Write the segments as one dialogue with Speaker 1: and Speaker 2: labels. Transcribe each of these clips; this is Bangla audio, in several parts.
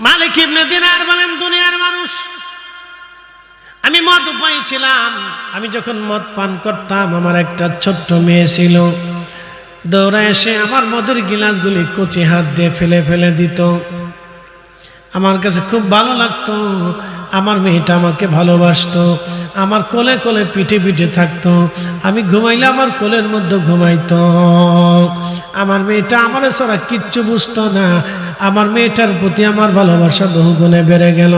Speaker 1: মালিক ইবনে দিনার বলেন, দুনিয়ার মানুষ, আমি মদ পাইছিলাম। আমি যখন মদ পান করতাম, আমার একটা ছোট্ট মেয়ে ছিল। দৌড়া এসে আমার মদের গিলাসগুলি কচি হাত দিয়ে ফেলে ফেলে দিত। আমার কাছে খুব ভালো লাগতো। আমার মেয়েটা আমাকে ভালোবাসতো, আমার কোলে কোলে পিঠে পিঠে থাকতো, আমি ঘুমাইলে আমার কোলের মধ্যে ঘুমাইত। আমার মেয়েটা আমার ছাড়া কিচ্ছু বুঝতো না, আমার মেয়েটার প্রতি আমার ভালোবাসা বহু গুণে বেড়ে গেল।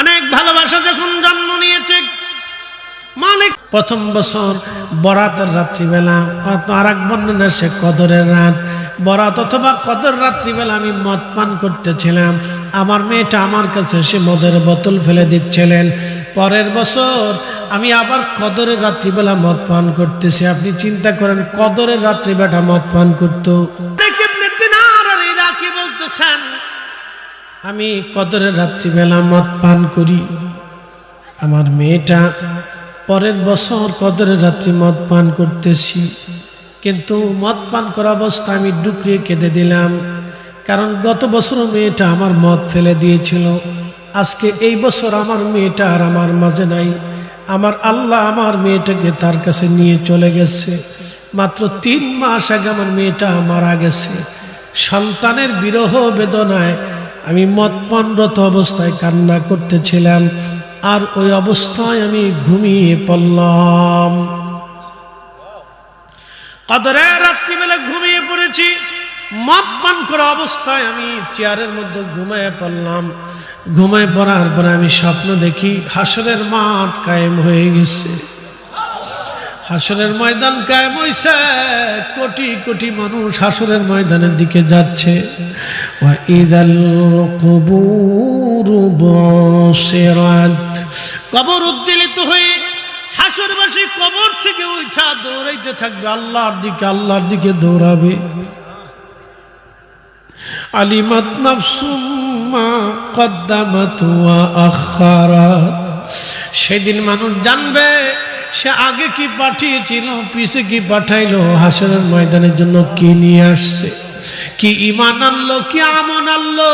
Speaker 1: অনেক ভালোবাসা যখন জন্ম নিয়েছে মানে প্রথম বছর বরাতের রাত্রিবেলা আর এক বর্ণনা সে কদরের রাত, বরাত অথবা কদর রাত্রিবেলা আমি মদ পান করতেছিলাম আমার মেয়েটা আমার কাছে সে মদের বোতল ফেলে দিচ্ছিলেন। পরের বছর আমি আবার কদরের রাত্রিবেলা মদ পান করতেছি। আপনি চিন্তা করেন কদরের রাত্রিবেলা মদ পান করতো। আমি কদরের রাত্রিবেলা মদ পান করি। আমার মেয়েটা পরের বছর কদরের রাত্রি মদ পান করতেছি। কিন্তু মদ পান করা অবস্থা আমি ডুকরিয়ে কেঁদে দিলাম। কারণ গত বছর মেয়েটা আমার মদ ফেলে দিয়েছিল। আজকে এই বছর আমার মেয়েটা আর আমার মাঝে নাই। আমার আল্লাহ আমার মেয়েটাকে তার কাছে নিয়ে চলে গেছে। মাত্র তিন মাস আগে আমার মেয়েটা মারা গেছে। সন্তানের বিরহ বেদনায় আমি মদপানরত অবস্থায় কান্না করতেছিলাম আর ওই অবস্থায় আমি ঘুমিয়ে পড়লাম। কদরে রাত্রিবেলা ঘুমিয়ে পড়েছি। মদ পান করা অবস্থায় আমি চেয়ারের মধ্যে ঘুমায় পড়লাম। ঘুমায় পড়ার পরে আমি স্বপ্ন দেখি হাসরের মাঠ কায়েম হয়ে গেছে। হাসরের ময়দান কায়েম হয়েছে কোটি কোটি মানুষ হাসরের ময়দানের দিকে যাচ্ছে। কবর উদ্দীলিত হয়ে হাসরবাসী কবর থেকে উঠা দৌড়াইতে থাকবে, আল্লাহর দিকে আল্লাহর দিকে দৌড়াবে। আলিমাত নাফসুম্মা কদ্দামাত আখারাত সেদিন মানুষ জানবে সে আগে কি পাঠিয়েছিল, পিছে কি পাঠাইলো হাসনের ময়দানের জন্য কি নিয়ে আসছে, কি ইমান আনলো, কি আমন আনলো।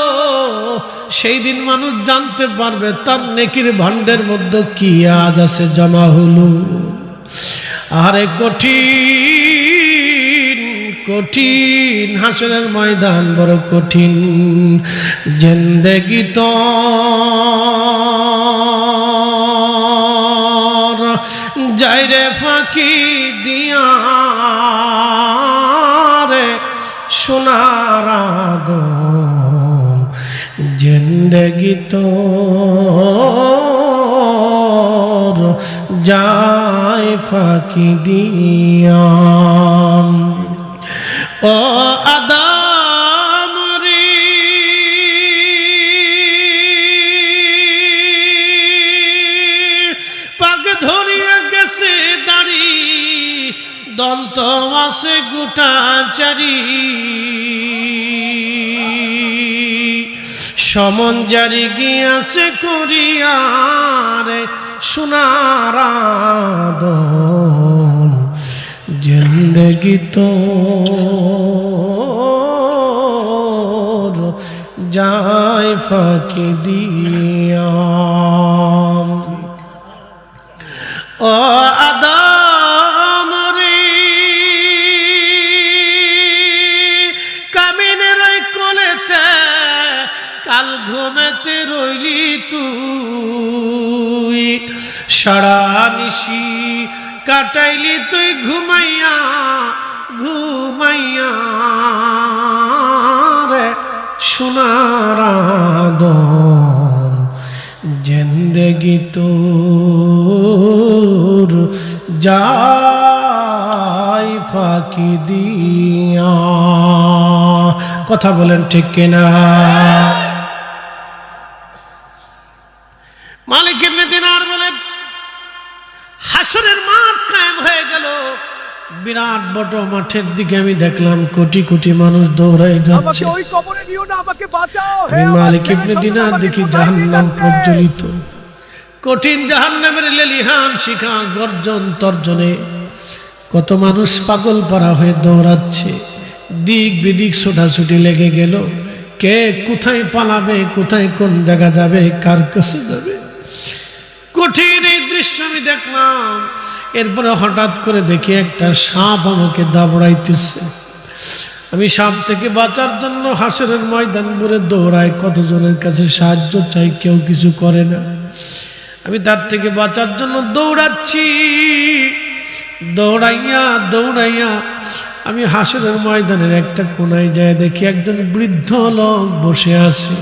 Speaker 1: সেই দিন মানুষ জানতে পারবে তার নেকির ভাণ্ডের মধ্যে কি আজ আছে জমা হলো। আরে কঠিন কঠিন হাসনের ময়দান বড় কঠিন। জেন্দেগি তো যাইরে ফাঁকি দিয়া রে সোনার আদম। জিন্দগি তো যায় ফাঁকি দিয়া ও আদাম রে। পাক ধরিয়া গেছে দাড়ি, দন্ত আছে গোটা চারি। সমন জারি গিয়াছে করিয়ার সোনার আদম জিন্দগি তো যায় ফাঁকি দিয়া। ও আদম রে, কামিনের ওই কোলেতে কাল ঘুমেতে রইলি তুই। সারা নিশি কাটাইলি তুই ঘুমাইয়া ঘুমাইয়া। সোনার আদম তোর যাই ফাঁকি দিয়া। কথা বলেন ঠিক কিনা? মাঠের দিকে আমি দেখলাম কোটি কোটি মানুষ দৌড়াই
Speaker 2: আমাকে
Speaker 1: যাচ্ছে
Speaker 2: ওই কবরে নিও না আমাকে বাঁচাও।
Speaker 1: আমি মালিক ইবনে দিনার দেখি জাহান্নাম প্রজ্বলিত। কঠিন জাহান্নামের লেলিহান শিখা গর্জন তর্জনে। কত মানুষ পাগল পারা হয়ে দৌড়াচ্ছে। দিক বিদিক ছোটাছুটি লেগে গেল। কে কোথায় পালাবে কোথায় কোন জায়গা যাবে কার কাছে যাবে? কঠিন এই দৃশ্য আমি দেখলাম। এরপরে হঠাৎ করে দেখি একটা সাপ আমাকে দাবড়াইতেছে। আমি সাপ থেকে বাঁচার জন্য হাসরের ময়দান ভরে দৌড়াই, কতজনের কাছে সাহায্য চাই কেউ কিছু করে না। আমি তার থেকে বাঁচার জন্য দৌড়াচ্ছি। দৌড়াইয়া দৌড়াইয়া আমি হাসরের ময়দানের একটা কোনায় যায় দেখি একজন বৃদ্ধ লোক বসে আছে।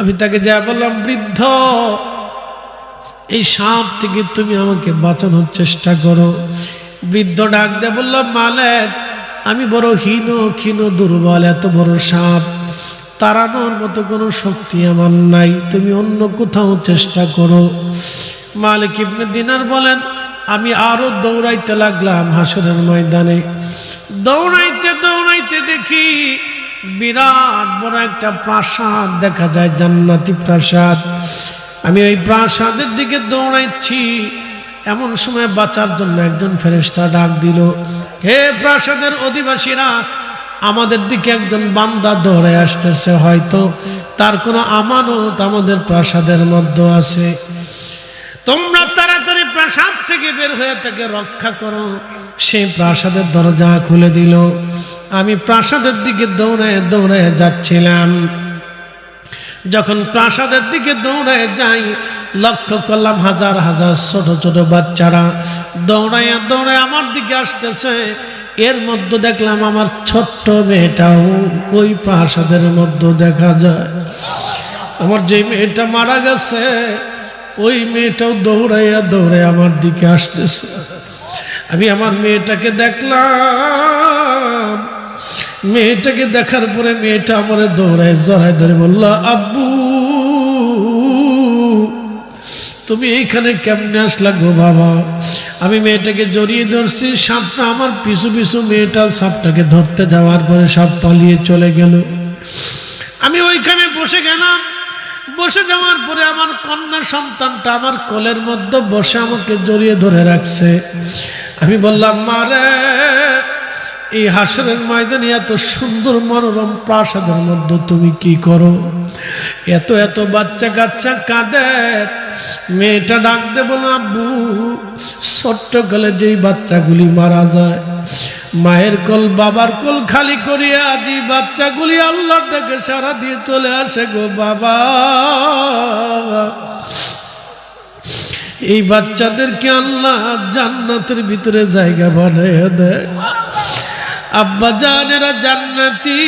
Speaker 1: আমি তাকে যা বললাম, বৃদ্ধ এই সাপ থেকে তুমি আমাকে বাঁচানোর চেষ্টা করো। বৃদ্ধ ডাক দিয়ে বলল, মালেক, আমি বড় হীন, ক্ষীণ, দুর্বল, এত বড় সাপ। তাড়ানোর মতো কোনো শক্তি আমার নাই, তুমি অন্য কোথাও চেষ্টা করো। মালিক ইবনে দিনার বলেন, আমি আরও দৌড়াইতে লাগলাম হাসরের ময়দানে। দৌড়াইতে দৌড়াইতে দেখি বিরাট বড় একটা প্রাসাদ দেখা যায়, জান্নাতি প্রাসাদ। আমি ওই প্রাসাদের দিকে দৌড়াইছি। এমন সময় বাঁচার জন্য একজন ফেরেস্তা ডাক দিল, হে প্রাসাদের অধিবাসীরা, আমাদের দিকে একজন বান্দা দৌড়ে আসতেছে, হয়তো তার কোনো আমানত আমাদের প্রাসাদের মধ্যে আছে। তোমরা তাড়াতাড়ি প্রাসাদ থেকে বের হয়ে তাকে রক্ষা করো। সে প্রাসাদের দরজা খুলে দিল। আমি প্রাসাদের দিকে দৌড়ে দৌড়ে যাচ্ছিলাম। যখন প্রাসাদের দিকে দৌড়ে যাই, লক্ষ্য করলাম হাজার হাজার ছোট ছোট বাচ্চারা দৌড়াইয়া দৌড়ে আমার দিকে আসতেছে। এর মধ্যে দেখলাম আমার ছোট্ট মেয়েটাও ওই প্রাসাদের মধ্যে দেখা যায়। আমার যে মেয়েটা মারা গেছে, ওই মেয়েটাও দৌড়াইয়া দৌড়ে আমার দিকে আসতেছে। আমি আমার মেয়েটাকে দেখলাম মেয়েটাকে দেখার পরে মেয়েটা আমার দৌড়ায়, জড়ায় ধরে বলল, আব্বু, তুমি এইখানে কেমনে আসলা গো বাবা? আমি মেয়েটাকে জড়িয়ে ধরছি, সাপটা আমার পিছু পিছু মেয়েটা সাপটাকে ধরতে যাওয়ার পরে সাপ পালিয়ে চলে গেল। আমি ওইখানে বসে গেলাম। বসে যাওয়ার পরে আমার কন্যা সন্তানটা আমার কোলের মধ্যে বসে আমাকে জড়িয়ে ধরে রাখছে। আমি বললাম মারে এই হাসরের ময়দানে এত সুন্দর মনোরম প্রাসাদের মধ্যে তুমি কি করো? এত এত বাচ্চা কাচ্চা কাঁদে। মেয়েটা ডাক দে না আব্বু ছোট্ট কালে যেই বাচ্চাগুলি মারা যায়, মায়ের কল বাবার কোল খালি করিয়া এই বাচ্চাগুলি আল্লাহটাকে সারা দিয়ে চলে আসে গো বাবা। এই বাচ্চাদেরকে আল্লাহ জান্নাতের ভিতরে জায়গা বানাইয়া দেয়। আব্বা জানেরা জান্নাতি।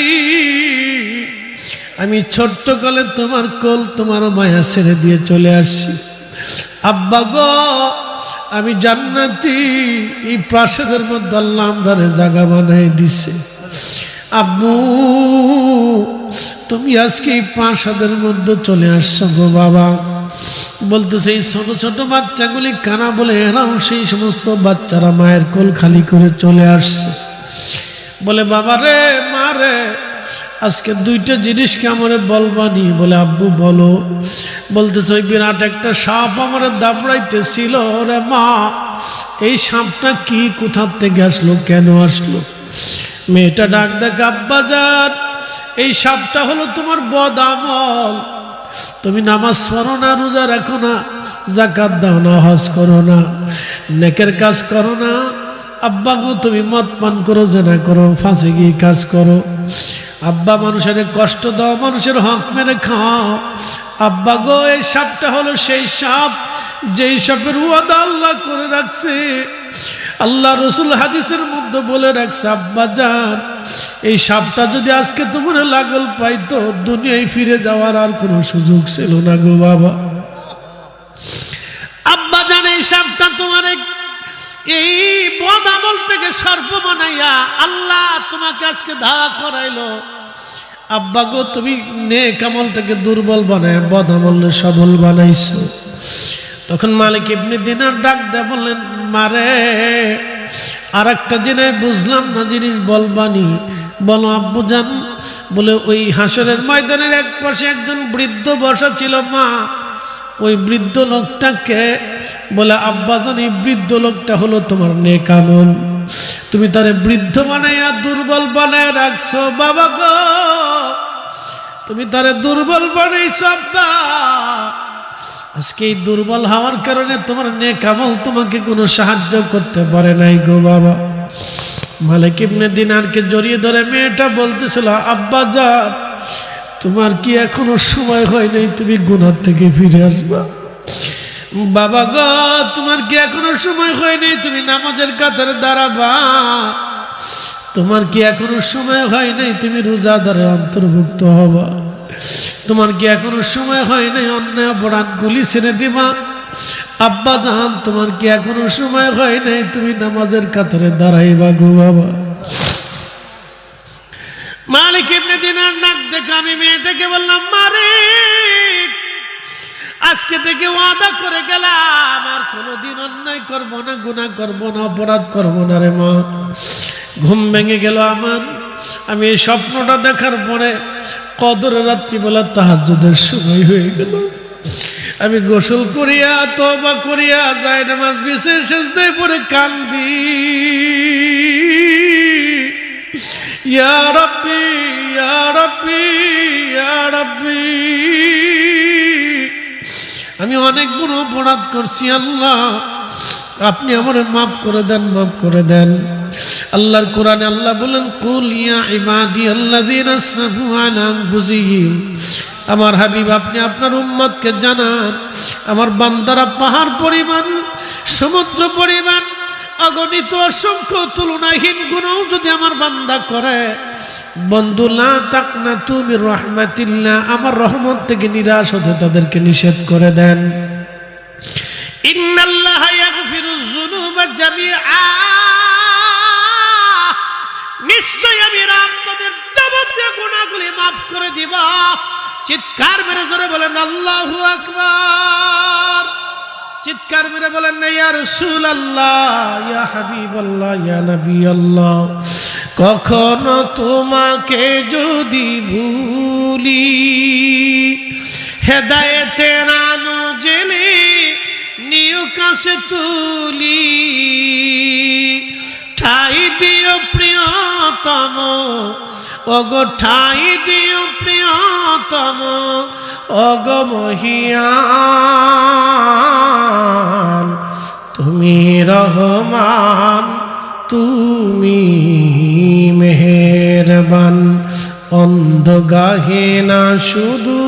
Speaker 1: আমি ছোট্ট কালে তোমার কোল তোমার মায়া ছেড়ে দিয়ে চলে আসছি আব্বা গো, আমি জান্নাতি। এই প্রাসাদের মধ্যে আল্লাহ আমরারে জায়গা বানাই দিছে। আব্বু, তুমি আজকে এই প্রাসাদের মধ্যে চলে আসছো গো বাবা। বলতেছে, এই ছোট ছোট বাচ্চাগুলি কানা বলে এরাও সেই সমস্ত বাচ্চারা মায়ের কোল খালি করে চলে আসছে। বলে বাবা রে মা রে আজকে দুইটা জিনিসকে আমারে বলবানি বলে, আব্বু, বলো। বলতেছে, ওই বিরাট একটা সাপ আমার দাবড়াইতেছিল রে মা। এই সাপটা কি, কোথার থেকে আসলো, কেন আসলো? মেয়েটা ডাক দেখ আব্বা যান এই সাপটা হলো তোমার বদ আমল তুমি নামাজ পড়ো না, রোজা রাখো না জাকাত দাও না, হজ করো না, নেকের কাজ করো না আব্বা গো তুমি মদ পান করো, জেনা করো, ফাঁসে গিয়ে কাজ করো। আব্বা মানুষের কষ্ট দাও, মানুষের হক মেরে খাও। আব্বা গো এই সাপটা হলো সেই সাপ, যেই সাপের ওয়াদা আল্লাহ করে রাখছে। আল্লাহ রসুল হাদিসের মধ্যে বলে রাখছে, আব্বা যান এই সাপটা যদি আজকে তোমার লাগল পাইতো, দুনিয়ায় ফিরে যাওয়ার আর কোনো সুযোগ ছিল না গো বাবা। আব্বা জান, এই সাপটা তোমার এক- এই বদ আমল থেকে সর্প বানাইয়া আল্লাহ তোমাকে আজকে ধাওয়া করাইলো। আব্বা গো, তুমি নেক আমলটাকে দুর্বল বানায়, বদ আমলে সবল বানাইছো। তখন মালিক ইবনে দিনার ডাক দেয় বললেন, মারে আর একটা জিনিস বুঝলাম না, জিনিস বলবানি। বলো, আব্বু জান, বলে ওই হাসরের ময়দানের এক পাশে একজন বৃদ্ধ বসা ছিল মা। ওই বৃদ্ধ লোকটাকে বলে আব্বাজান এই বৃদ্ধ লোকটা হলো তোমার নেকামল তুমি তারে বৃদ্ধ বানাইয়া দুর্বল বানায় রাখছো। বাবা গো, তুমি তারে দুর্বল বানাইছ, আব্বা। আজকে এই দুর্বল হওয়ার কারণে তোমার নেকামল তোমাকে কোনো সাহায্য করতে পারে নাই গো বাবা। মালিক ইবনে দিনারকে জড়িয়ে ধরে মেয়েটা বলতেছিল, আব্বা যা তোমার কি এখনও সময় হয় নাই? তুমি গুনার থেকে ফিরে আসবা। বাবা গো, তোমার কি এখনও সময় হয় নাই? তুমি নামাজের কাতারে দাঁড়াবা। তোমার কি এখনও সময় হয় নাই? তুমি রোজাদারের অন্তর্ভুক্ত হবা। তোমার কি এখনও সময় হয় নাই? অন্যায় অপরাধ গুলি ছেড়ে দিবা। আব্বা জান, তোমার কি এখনও সময় হয় নাই? তুমি নামাজের কাতারে দাঁড়াইবা গো বাবা। মালিক এমনি দিনার নাক দেখে আমি মেয়েটাকে বললাম, মারে, আজকে থেকে ওয়াদা করে গেলাম, আর কোনোদিন অন্যায় করব না গুণা করব না, অপরাধ করব না রে মা। ঘুম ভেঙে গেল আমার। আমি এই স্বপ্নটা দেখার পরে কদর রাত্রিবেলা তাহাজ্জুদের সময় হয়ে গেল। আমি গোসল করিয়া তবা করিয়া যাই নামাজ বিশেষ পরে কান্দি। আমি অনেক বড় অপরাধ করছি, আল্লাহ। আপনি আমার মাফ করে দেন, মাফ করে দেন। আল্লাহর কোরআনে আল্লাহ বলেন, কুল ইয়া ইবাদি আল্লাযীনা আমার হাবিব, আপনি আপনার উম্মতকে জানান, আমার বান্দারা পাহাড় পরিমাণ, সমুদ্র পরিমাণ অগণিত অসংখ্য তুলনাহীন গুণও যদি আমার বান্দা করে, বন্ধু না তাক না তুমি রহমাতিল্লাহ, আমার রহমত থেকে নিরাশ হতে তাদেরকে নিষেধ করে দেন। নিশ্চয় আমি আপনাদের যাবতীয় গুণাগুলি মাফ করে দিব। চিৎকার মেরে জোরে বলেন, আল্লাহু আকবার। চিৎকার মেরে বলেন কখনো তোমাকে যদি ভুলি, হেদায়েতে রানো জেনে নিউ কাছে তুলি, ঠাই দিও প্রিয়তম অগো ঠাই দিও প্রিয়তম অগ মহিয়ান তুমি রহমান, তুমি মেহেরবান। অন্ধ গাহে না শুধু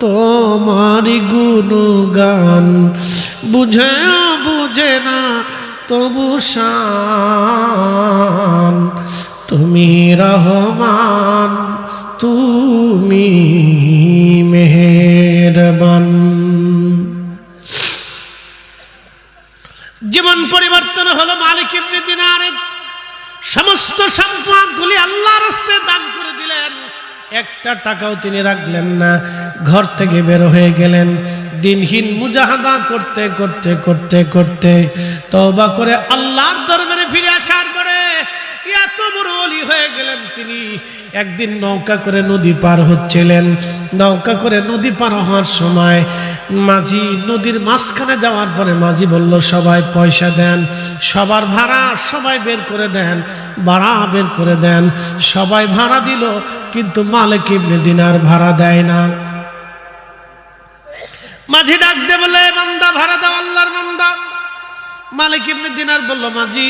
Speaker 1: তোমারি গুণগান, বুঝে বুঝে না তবু শান। তুমি রহমান, তুমি হলো মালিক ইবনে দিনারের সমস্ত সম্পদগুলি আল্লাহর হস্তে দান করে দিলেন। একটা টাকাও তিনি রাখলেন না। ঘর থেকে বের হয়ে গেলেন। দিনহীন মুজাহাদা করতে করতে করতে করতে তওবা করে আল্লাহর দরবারে ফিরে আসার পরে এত বড় অলি হয়ে গেলেন তিনি। একদিন নৌকা করে নদী পার হচ্ছিলেন। নৌকা করে নদী পার হওয়ার সময় মাঝি নদীর মাঝখানে যাওয়ার পরে মাঝি বলল, সবাই পয়সা দেন, সবার ভাড়া সবাই বের করে দেন, ভাড়া বের করে দেন। সবাই ভাড়া দিল, কিন্তু মালিক ইবনে দিনার ভাড়া দেয় না। মাঝি ডাক দে বলে বান্দা, ভাড়া দাও, আল্লাহর বান্দা। মালিক ইবনে দিনার বলল, মাঝি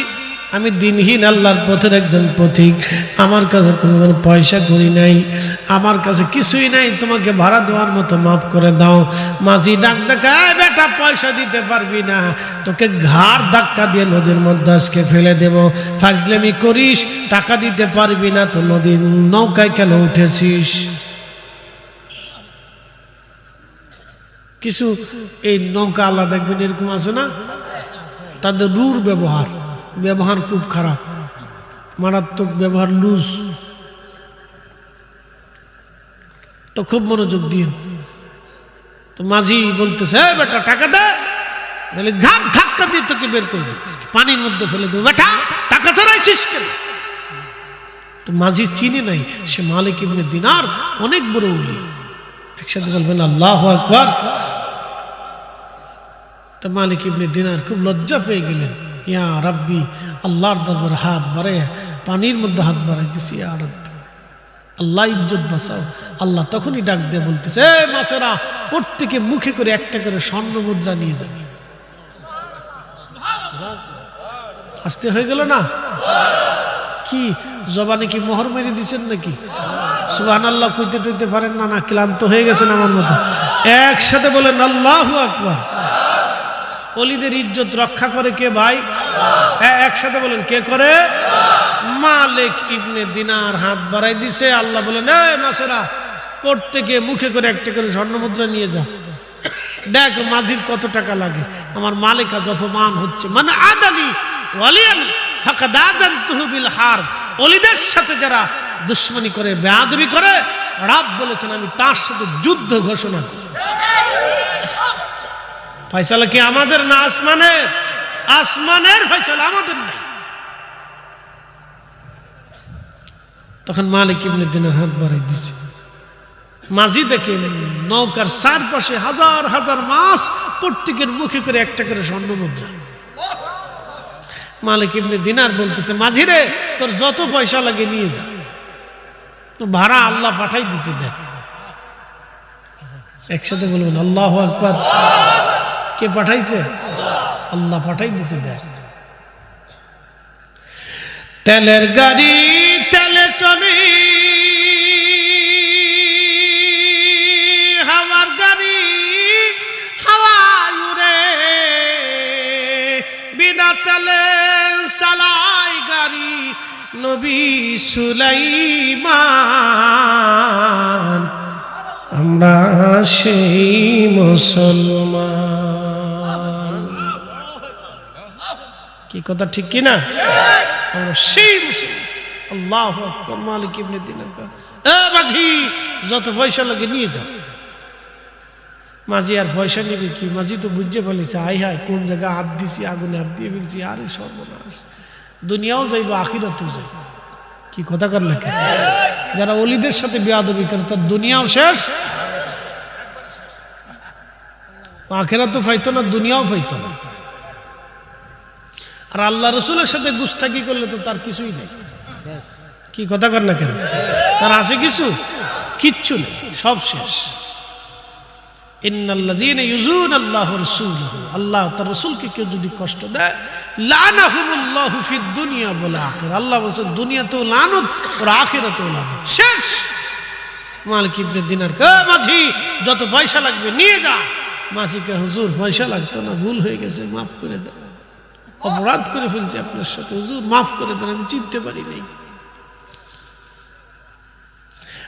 Speaker 1: আমি দিনহীন আল্লাহর পথের একজন পথিক। আমার কাছে কোনো পয়সা করি নাই। আমার কাছে কিছুই নাই। তোমাকে ভাড়া দেওয়ার মতো মাফ করে দাও। মাঝি ডাক দেখা বেটা, পয়সা দিতে পারবি না। তোকে ঘাড় ধাক্কা দিয়ে নদীর মধ্যে আজকে ফেলে দেব। ফাজলেমি করিস, টাকা দিতে পারবি না। তো নদীর নৌকায় কেন উঠেছিস? কিছু এই নৌকা আল্লাহ দেখবেন এরকম আছে না? তাদের রুর ব্যবহার। ব্যবহার খুব খারাপ। মারাত্মক ব্যবহার লুজ তো খুব মনোযোগ দিয়ে। তো মাঝি বলতেছে বেটা, টাকা দে। নাহলে ঘাট ধাক্কা দিয়ে তোকে বের করে দেবো। পানির মধ্যে ফেলে দেবো। বেটা, টাকা ছাড়াইছিস কেন? তো মাঝি চিনি নাই, সে মালিক ইবনে দিনার অনেক বড় উলি একসাথে বলবেন, আল্লাহ আকবার। তো মালিক ইবনে দিনার খুব লজ্জা পেয়ে গেলেন। ইয়া রাব্বি, আল্লাহর দরবার হাত বাড়ে পানির মধ্যে হাত বাড়াইতেছি ইয়া রাব্বি। আল্লাহ ইজ্জত বাঁচাও। আল্লাহ তখনই ডাক দিয়ে, বলতেছে, এ মাসেরা প্রত্যেকে মুখে করে একটা করে স্বর্ণ মুদ্রা নিয়ে যাবে। আসতে হয়ে গেল না? কি, জবানে কি মোহর মেরে দিচ্ছেন নাকি? সুবান আল্লাহ কইতে টইতে পারেন না না, ক্লান্ত হয়ে গেছেন আমার মতো। একসাথে বলেন, আল্লাহ আকবার। অলিদের ইজ্জত রক্ষা করে কে ভাই? হ্যাঁ একসাথে বলেন, কে করে? মালিক ইবনে দিনার হাত বাড়াই দিছে। আল্লাহ বলেন মাসেরা, প্রত্যেকে মুখে করে একটা করে স্বর্ণমুদ্রা নিয়ে যা। দেখ মাঝির কত টাকা লাগে। আমার মালিক আজ অপমান হচ্ছে। মানে আদালি, ওয়ালিয়ান ফাঁকা দাদান তুহবিল হার। অলিদের সাথে যারা দুশ্মনী করে, বেয়াদবি করে, রাব বলেছেন, আমি তার সাথে যুদ্ধ ঘোষণা করি। ফয়সালা কি আমাদের না আসমানের? আসমানের ফয়সালা আমাদের নাই। তখন মালিক ইবনে দিনের হাত বাড়াই দিছে। মাঝি দেখে নৌকার চারপাশে হাজার হাজার মাছ প্রত্যেকের মুখে করে একটা করে স্বর্ণ মুদ্রা। মালিক ইবনে দিনার বলতেছে, মাঝিরে, তোর যত পয়সা লাগে নিয়ে যা। তো ভাড়া আল্লাহ পাঠাই দিছে দেখ। একসাথে বলবেন, আল্লাহ একবার কে পাঠাইছে? আল্লাহ পাঠাই দিছে দেখ। তেলের গাড়ি তেলে চলে। নবী সুলাইমান। আমরা সেই মুসলমান। কি কথা, ঠিক কি না? আমরা সেই মুসলমান। আল্লাহ মালিক ইবনে দিনের যত পয়সা লাগে নিয়ে যাও। মাঝি, আর পয়সা নেবে কি? মাঝি তো বুঝতে ফেলেছে আই হায়, কোন জায়গায় হাত দিছি, আগুনে হাত দিয়ে ফেলছি, আরে সর্বনাশ। দুনিয়াও যাইব, আখিরাতেও যাইব। কি কথা কর লেখা যারা অলিদের সাথে বেয়াদবি করে, তার দুনিয়াও শেষ। আখেরা তো ফাইতো না, দুনিয়াও ফাইতো না। আর আল্লাহ রসুলের সাথে গুস্তাকি করলে তো তার কিছুই নেই। কি কথা কর না কেন? তার আছে কিছু? কিচ্ছু নেই, সব শেষ। আল্লাহ তার রাসূলকে কেউ যদি কষ্ট দেয় দুনিয়া ওয়াল আখিরা আল্লাহ বলেন দুনিয়াতেও লানত, আর আখিরাতেও লানত। শেষ! মালিক দিনার মাঝি যত পয়সা লাগবে নিয়ে যা। মাঝিকে হুজুর, পয়সা লাগতো না, ভুল হয়ে গেছে, মাফ করে দাও। অপরাধ করে ফেলছি আপনার সাথে, হুজুর, মাফ করে দেন, আমি চিনতে পারি নাই।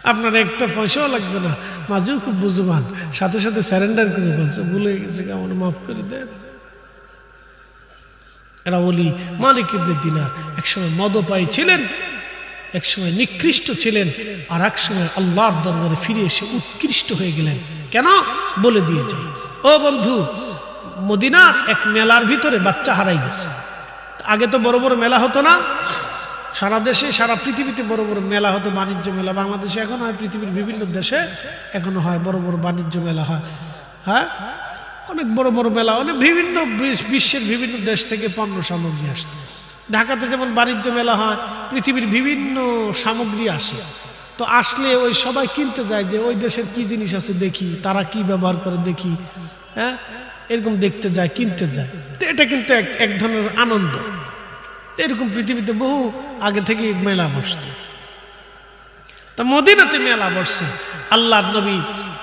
Speaker 1: আপনার একটা পয়সাও লাগবে না। মাঝেও খুব বুঝবান। সাথে সাথে স্যারেন্ডার করে বলছে, ভুলে গেছে কেমন মাফ করে দেন। এরা বলি, মালিক ইবনে দিনার, একসময় মদপায়ী ছিলেন একসময় নিকৃষ্ট ছিলেন আর এক সময় আল্লাহর দরবারে ফিরে এসে উৎকৃষ্ট হয়ে গেলেন। কেন? বলে দিয়ে যাই ও বন্ধু, মদিনা এক মেলার ভিতরে বাচ্চা হারাই গেছে। আগে তো বড় বড় মেলা হতো না, সারা দেশে, সারা পৃথিবীতে বড় বড় মেলা হতো, বাণিজ্য মেলা। বাংলাদেশে এখন হয়, পৃথিবীর বিভিন্ন দেশে এখনও হয় বড় বড় বাণিজ্য মেলা হয়। হ্যাঁ? অনেক বড় বড় মেলা, অনেক বিভিন্ন বিশ্বের বিভিন্ন দেশ থেকে পণ্য সামগ্রী আসতো ঢাকাতে যেমন বাণিজ্য মেলা হয়, পৃথিবীর বিভিন্ন সামগ্রী আসে। তো আসলে ওই সবাই কিনতে যায় যে ওই দেশের কি জিনিস আছে দেখি, তারা কি ব্যবহার করে দেখি হ্যাঁ? এরকম দেখতে যায়, কিনতে যায়। তো এটা কিন্তু এক এক ধরনের আনন্দ। এরকম পৃথিবীতে বহু আগে থেকে মেলা বসত। তা মদিনাতে মেলা বসছে আল্লাহ নবী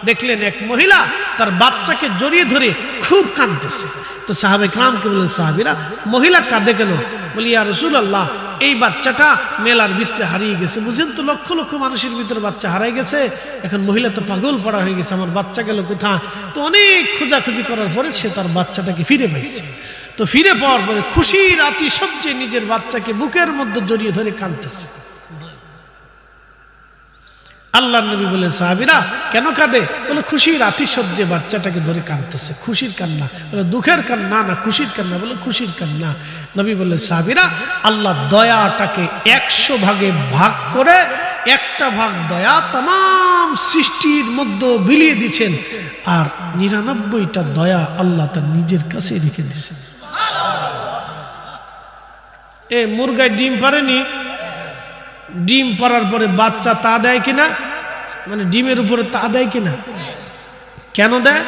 Speaker 1: দেখলেন এক মহিলা তার বাচ্চাকে জড়িয়ে ধরে খুব কাঁদতেছে। তো সাহাবে রামকে বললেন, সাহাবিরা, মহিলা কাঁদে কেন? বলি আর রসুল আল্লাহ এই বাচ্চাটা মেলার ভিতরে হারিয়ে গেছে। বুঝেন তো, লক্ষ লক্ষ মানুষের ভিতরে বাচ্চা হারাই গেছে। এখন মহিলা তো পাগল পড়া হয়ে গেছে, আমার বাচ্চা গেল কোথা তো অনেক খোঁজাখুঁজি করার পরে সে তার বাচ্চাটাকে ফিরে পাইছে। তো ফিরে পাওয়ার পরে খুশির আতিশয্যে নিজের বাচ্চাকে বুকের মধ্যে জড়িয়ে ধরে কাঁদতেছে। আল্লাহ নবী বলে সাহাবিরা কেন কাঁদে? বলে, খুশির আতিশয্যে বাচ্চাটাকে ধরে কাঁদতেছে, খুশির কান্না। বলে, দুঃখের কান্না না, খুশির কান্না। বলে, খুশির কান্না। নবী বলে সাহাবিরা, আল্লাহ দয়াটাকে একশো ভাগে ভাগ করে একটা ভাগ দয়া তাম সৃষ্টির মধ্যে বিলিয়ে দিচ্ছেন, আর নিরানব্বইটা দয়া আল্লাহ তার নিজের কাছে রেখে দিচ্ছেন এ মুরগায় ডিম পারেনি? ডিম পাড়ার পরে বাচ্চা তা দেয় কিনা? মানে ডিমের উপরে তা দেয় কিনা? কেন দেয়?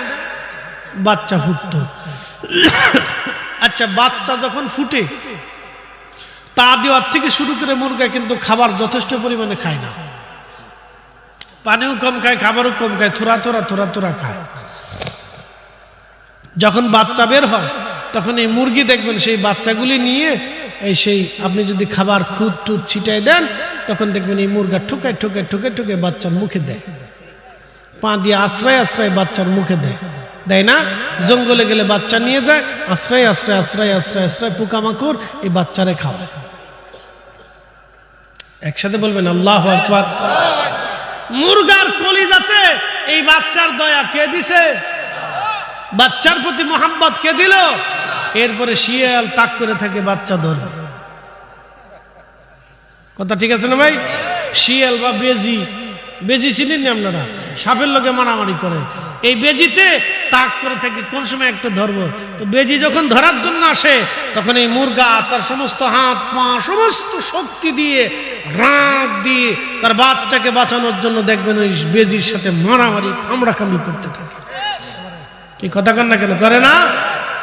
Speaker 1: বাচ্চা ফুটতো। আচ্ছা বাচ্চা যখন ফুটে, তা দেওয়ার থেকে শুরু করে মুরগা কিন্তু খাবার যথেষ্ট পরিমাণে খায় না। পানিও কম খায়, খাবারও কম খায়, থোড়া থোড়া থোড়া থোড়া খায়। যখন বাচ্চা বের হয়, তখন এই মুরগি দেখবেন সেই বাচ্চাগুলি নিয়ে এই সেই আপনি যদি খাবার খুদ টুদ ছিটাই দেন তখন দেখবেন এই মুরগা ঠুকে ঠুকে ঠুকে ঠুকে বাচ্চার মুখে দেয়। পা দিয়ে আশ্রয় আশ্রয় বাচ্চার মুখে দেয়। দেয় না? জঙ্গলে গেলে বাচ্চা নিয়ে যায়, আশ্রয় আশ্রয় আশ্রয় আশ্রয় আশ্রয়, পোকামাকড় এই বাচ্চারে খাওয়ায়। একসাথে বলবেন, আল্লাহ আকবার। মুরগার কলিজাতে এই বাচ্চার দয়া কে দিছে? বাচ্চার প্রতি মোহাম্মত কে দিল? এরপরে শিয়াল তাক করে থাকে, বাচ্চা ধরবে। কথা ঠিক আছে না ভাই? শিয়াল বা বেজি। বেজি ছিলেন আপনারা? সাপের লোকে মারামারি করে। এই বেজিতে তাক করে থাকে, কোন সময় একটা ধরবো? তো বেজি যখন ধরার জন্য আসে, তখন এই মুরগা তার সমস্ত হাত, পা, সমস্ত শক্তি দিয়ে, রাগ দিয়ে তার বাচ্চাকে বাঁচানোর জন্য দেখবেন ওই বেজির সাথে মারামারি, খামড়াখামড়ি করতে থাকে। কি কথা কন না কেন? করে না?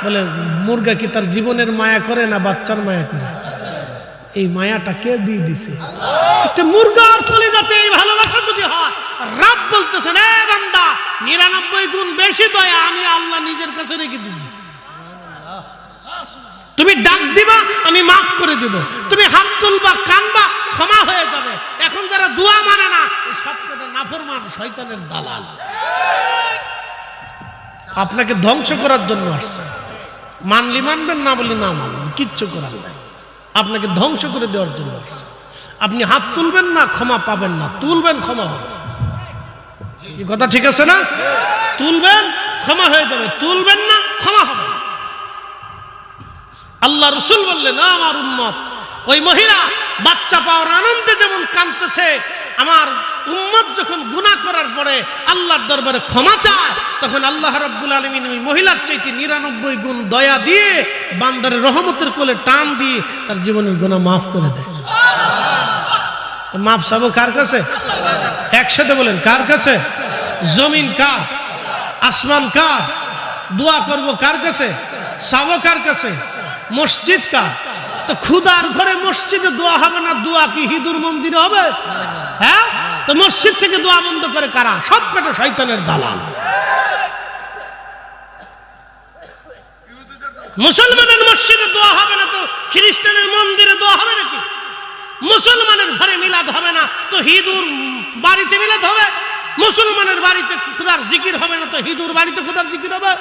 Speaker 1: বলে, মুরগা কি তার জীবনের মায়া করে না বাচ্চার মায়া করে? এই মায়াটা কে দিয়ে দিছে। একটা মুরগার কলিজাতে এই ভালোবাসা যদি হয়, রাব বলতেছে না বান্দা, নিরানব্বই গুণ বেশি দয়া আমি আল্লাহ নিজের কাছে রেখে দিছি। তুমি ডাক দিবা, আমি মাফ করে দিব। তুমি হাত তুলবা, কানবা, ক্ষমা হয়ে যাবে। এখন যারা দোয়া মানে না, এই সব কটা নাফরমান শয়তানের দালাল। আপনাকে ধ্বংস করার জন্য আসছে। মানলি মানবেন না বলি না মানবেন, কিচ্ছু করার নাই। আপনাকে ধ্বংস করে দেওয়ার জন্য আসছে। আপনি হাত তুলবেন না, ক্ষমা পাবেন না। তুলবেন, ক্ষমা হবে। কথা ঠিক আছে না? তুলবেন, ক্ষমা হয়ে যাবে। তুলবেন না, ক্ষমা হবে। আল্লাহ রসুল বললেন, আমার উম্মত, ওই মহিলা বাচ্চা পাওয়ার আনন্দে যেমন কাঁদতেছে আমার উম্মত যখন গুনাহ করার পরে আল্লাহর দরবারে ক্ষমা চায়, তখন আল্লাহ রাব্বুল আলমিন ওই মহিলার চাইতে নিরানব্বই গুণ দয়া দিয়ে বান্দারের রহমতের কোলে টান দিয়ে তার জীবনের গুনাহ মাফ করে দেয়। তো মাফ চাবো কার কাছে? একসাথে বলেন, কার কাছে? জমিন কার? আসমান কার? দোয়া করব কার কাছে? চাবো কার কাছে? মসজিদ কার? তো খুদার ঘরে মসজিদে দোয়া হবে না, দোয়া কি হিদুর মন্দিরে হবে? হ্যাঁ? তো মসজিদ থেকে দোয়া বন্ধ করে কারা? সব কটা শয়তানের দালাল। মুসলমানের মসজিদে দোয়া হবে না তো খ্রিস্টানের মন্দিরে দোয়া হবে নাকি? মুসলমানের ঘরে মিলাদ হবে না তো হিদুর বাড়িতে মিলাদ হবে? মুসলমানের বাড়িতে খুদার জিকির হবে না তো হিদুর বাড়িতে খুদার জিকির হবে?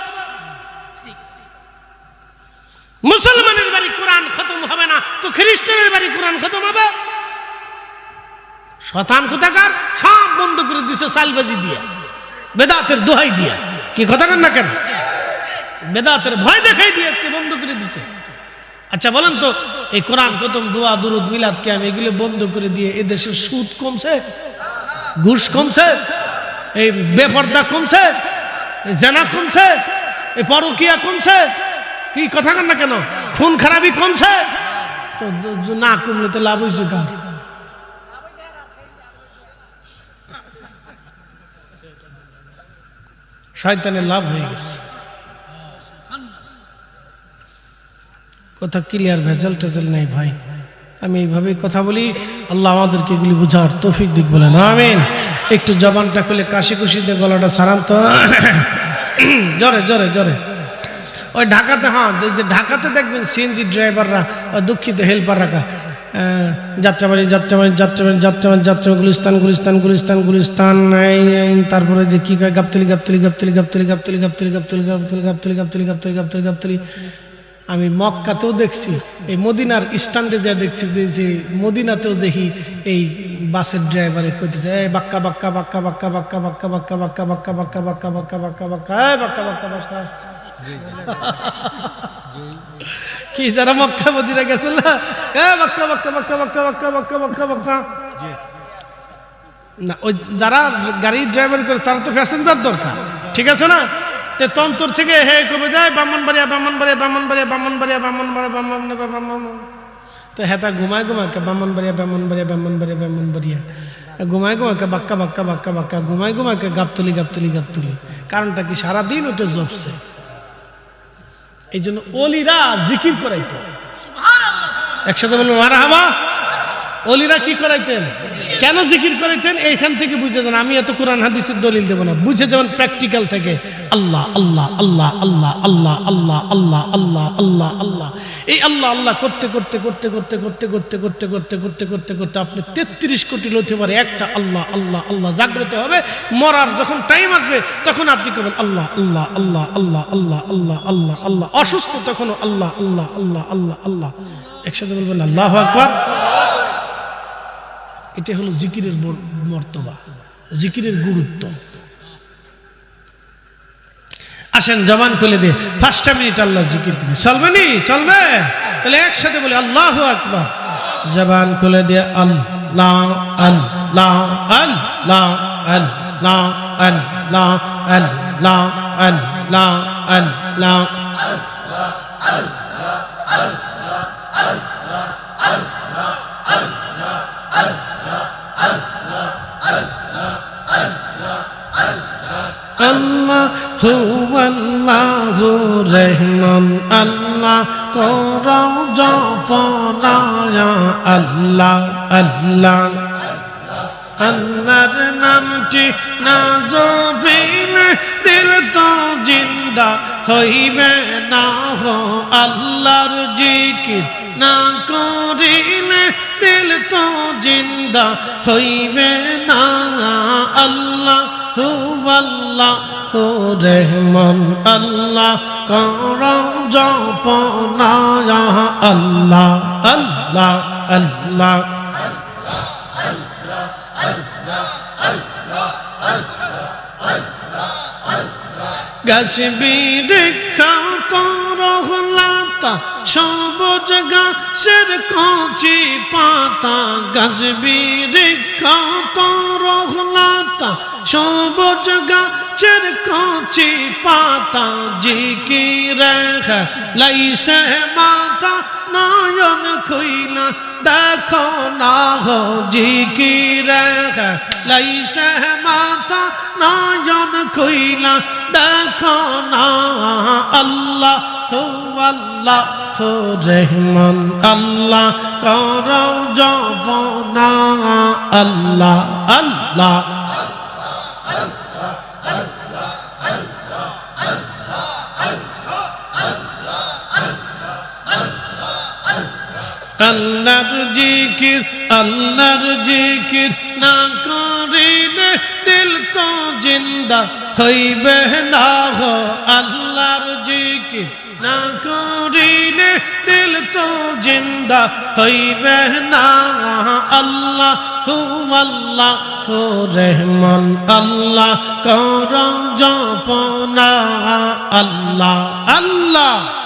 Speaker 1: মুসলমানের বাড়ি কোরআন খতম হবে না তো খ্রিস্টানের বাড়ি কোরআন খতম হবে? শতান কোথাকার? সব বন্ধ করে দিছে সালবাজি দিয়ে। বেদাতের দোহাই দিয়া। কি কথা কন না কেন? বেদাতের ভয় দেখাই দিয়ে আজকে বন্ধ করে দিছে। আচ্ছা বলেন তো, এই কোরআন খতম দোয়া, দুরুদ, মিলাদ আমি এগুলো বন্ধ করে দিয়ে এ দেশের সুদ কমছে? ঘুষ কমছে? এই বেপর্দা কমছে? জেনা কমছে? এই পরকিয়া কমছে? কি কথা কন না কেন? খুন খারাপি কমছে? তো না কমলে তো লাভ হয়েছে কার? শয়তানের লাভ হয়ে গেছে। কথা ক্লিয়ার ভেজাল টেজাল নেই ভাই। আমি এইভাবে কথা বলি আল্লাহ আমাদেরকে এগুলি বুঝার তৌফিক দিক বলে না আমিন। একটু জবানটা খুলে কাশি কুশি দিয়ে গলাটা সারান তো। জরে জরে জরে। ওই ঢাকাতে হ্যাঁ যে ঢাকাতে দেখবেন সিএনজি ড্রাইভাররা দুঃখিত হেল্পার রাখা আহ, যাত্রাবাড়ি যাত্রাবাড়ি যাত্রাবাড়ি যাত্রাবাড়ি যাত্রা গুলিস্তান গুলিস্তান গুলিস্তান গুলিস্তান তারপরে যে কি কয় গাবতলি গাবতলি গাবতলি গাবতলি গাবতলি গাবতলি গাবতলি গাবতলি গাবতলি গাবতলি গাবতলি গাবতলি গাবতলি আমি মক্কাতেও দেখছি এই মদিনার স্ট্যান্ডে যা দেখছি যে যে মদিনাতেও দেখি এই বাসের ড্রাইভারে কইতেছে এই বাক্কা বাক্কা বাক্কা বাক্কা বাক্কা বাক্কা বাক্কা বাক্কা বাক্কা বাক্কা বাক্কা বাক্কা বাক্কা বাক্কা এই বাক্কা বাক্কা বাক্কা কি যারা মক্কা মদিনা গেছিল না এ বাক্কা বাক্কা বাক্কা বাক্কা বাক্কা বাক্কা বাক্কা বাক্কা না ওই যারা গাড়ি ড্রাইভার করে তারা তো প্যাসেঞ্জার দরকার ঠিক আছে না তে তন্তর থেকে হে কবে যায় ব্রাহ্মণবাড়িয়া ব্রাহ্মণবাড়িয়া ব্রাহ্মণবাড়িয়া ব্রাহ্মণবাড়িয়া ব্রাহ্মণবাড়িয়া ব্রাহ্মণবাড়িয়া ব্রাহ্মণ তো হেতা ঘুমায় বামন বাড়িয়া বেমন বাড়িয়া বেমন বাড়িয়া বেমন বাড়িয়া ঘুমায় ঘুমাকে বাক্কা বাক্কা বাক্কা বাক্কা ঘুমায় ঘুমাকে গাবতলি গাবতলি গাবতলি কারণটা কি সারাদিন ওটা জপছে এই জন্য অলিরা জিকির করাইতেন একসাথে বলব মারা হাবা অলিরা কি করাইতেন কেন জিকির করাইতেন এইখান থেকে বুঝে দেন আমি এত কোরআন হাদিসের দলিল দেবো না বুঝে যেমন প্র্যাকটিক্যাল থেকে আল্লাহ আল্লাহ আল্লাহ আল্লাহ আল্লাহ আল্লাহ আল্লাহ আল্লাহ আল্লাহ আল্লাহ এই আল্লাহ আল্লাহ করতে করতে করতে করতে করতে করতে করতে করতে করতে করতে করতে আপনি তেত্রিশ কোটি লইতে পারে একটা আল্লাহ আল্লাহ আল্লাহ জাগ্রত হবে মরার যখন টাইম আসবে তখন আপনি করবেন আল্লাহ আল্লাহ আল্লাহ আল্লাহ আল্লাহ আল্লাহ আল্লাহ আল্লাহ অসুস্থ তখনও আল্লাহ আল্লাহ আল্লাহ আল্লাহ আল্লাহ একসাথে বলবেন আল্লাহ আকবার এটা হলো জিকিরের মর্তবা, জিকিরের গুরুত্ব। আসেন জবান খুলে দিয়ে পাঁচটা মিনিট আল্লাহ জিকির করি। চলবে নি চলবে তাহলে একসাথে বলি, আল্লাহ আকবার। জবান খুলে দিয়ে আল্লাহ আল্লাহ আল্লাহ আল্লাহ আল্লাহ আল্লাহ আল্লাহ আল্লাহ। আল্লাহ হু আল্লাহ রহমান, আল্লাহ করো জপনায়া আল্লাহ আল্লাহ। আল্লাহর নামটি না জবিলে দিল তো জিন্দা হইবে না হো। আল্লাহর জিকির না করিলে দিল তো জিন্দা হইবে না। আল্লাহ আল্লাহ রেহমান আল্লাহ কর জপনা আল্লাহ আল্লাহ আল্লাহ গাছ বিখ্যাত রহন তরহলাতা সবুজ গাছের কচি পাতা গাছবি রেখা তরহলাতা সবুজ গাছের কচি পাতা জিকি রেখা লাইসে মাতা নয়ন খুইলা দেখো না হো জিকি রেখা লাইসে মাতা নয়ন খুইলা দেখো না আল্লাহ আল্লাহ রহমান আল্লাহ কর জপনা আল্লাহ আল্লাহ আল্লাহর জিকির আল্লাহর জিকির না করিলে দিল তো জিন্দা হইবে না হো আল্লাহর জিকির না করিলে দিল তো জিন্দা, হইবে না আল্লাহ হু আল্লাহ হু রহমান। আল্লাহ কর জপনা, আল্লাহ আল্লাহ।